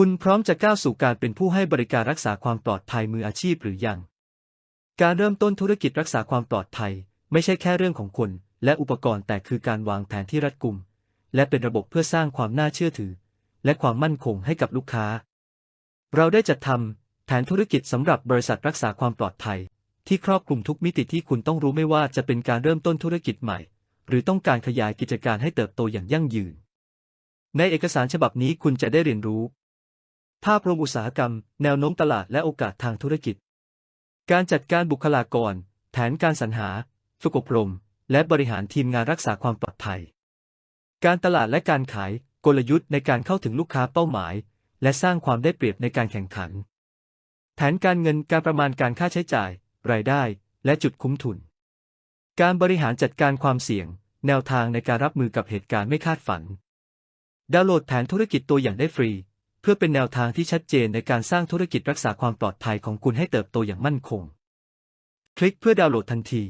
คุณพร้อมจะก้าวสู่การเป็นผู้ให้บริการรักษาความปลอดภัยมืออาชีพหรือยัง การเริ่มต้นธุรกิจรักษาความปลอดภัย ไม่ใช่แค่เรื่องของคน และอุปกรณ์แต่คือการวางแผนที่รัดกุม และเป็นระบบเพื่อสร้างความน่าเชื่อถือ และความมั่นคงให้กับลูกค้า เราได้จัดทำแผนธุรกิจสำหรับบริษัทรักษาความปลอดภัย ที่ครอบคลุมทุกมิติที่คุณต้องรู้ไม่ว่าจะเป็นการเริ่มต้นธุรกิจใหม่ หรือต้องการขยายกิจการให้เติบโตอย่างยั่งยืน ในเอกสารฉบับนี้คุณจะได้เรียนรู้ ภาพรวมอุตสาหกรรม แนวโน้มตลาดและโอกาสทางธุรกิจ การจัดการบุคลากร แผนการสรรหา ฝึกอบรม และบริหารทีมงานรักษาความปลอดภัย การตลาดและการขาย กลยุทธ์ในการเข้าถึงลูกค้าเป้าหมาย และสร้างความได้เปรียบในการแข่งขัน แผนการเงินการประมาณการค่าใช้จ่าย รายได้ และจุดคุ้มทุน การบริหารจัดการความเสี่ยง แนวทางในการรับมือกับเหตุการณ์ไม่คาดฝัน ดาวน์โหลดแผนธุรกิจตัวอย่างได้ฟรี พื่อเป็นแนวทางที่ชัดเจนในการสร้างธุรกิจรักษาความปลอดภัยของคุณให้เติบโตอย่างมั่นคง คลิกเพื่อดาวน์โหลดทันที